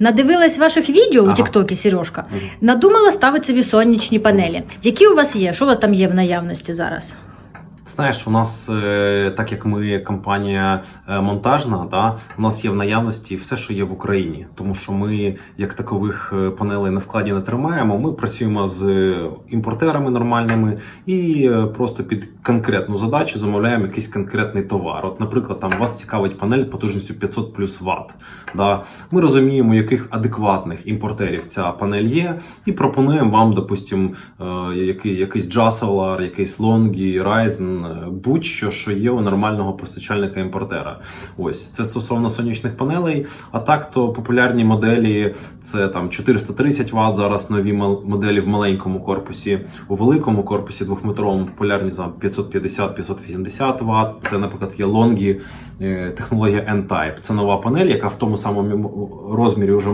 Надивилась ваших відео у Тіктокі, Сережка. Надумала ставити собі сонячні панелі. Які у вас є? Що у вас там є в наявності зараз? Знаєш, у нас, е, так як ми компанія е, монтажна, да, у нас є в наявності все, що є в Україні. Тому що ми, як такових е, панелей на складі не тримаємо. Ми працюємо з імпортерами нормальними і просто під конкретну задачу замовляємо якийсь конкретний товар. От, наприклад, там вас цікавить панель потужністю 500 плюс Вт. Да. Ми розуміємо, яких адекватних імпортерів ця панель є, і пропонуємо вам, допустимо, який, якийсь Jasolar, якийсь Longi, Ryzen, будь-що, що є у нормального постачальника імпортера. Ось це стосовно сонячних панелей. А так то популярні моделі це там 430 Вт, зараз нові моделі в маленькому корпусі, у великому корпусі двохметровому популярні за 550-580 Вт. Це, наприклад, є Longi, е, технологія N-Type. Це нова панель, яка в тому самому розмірі вже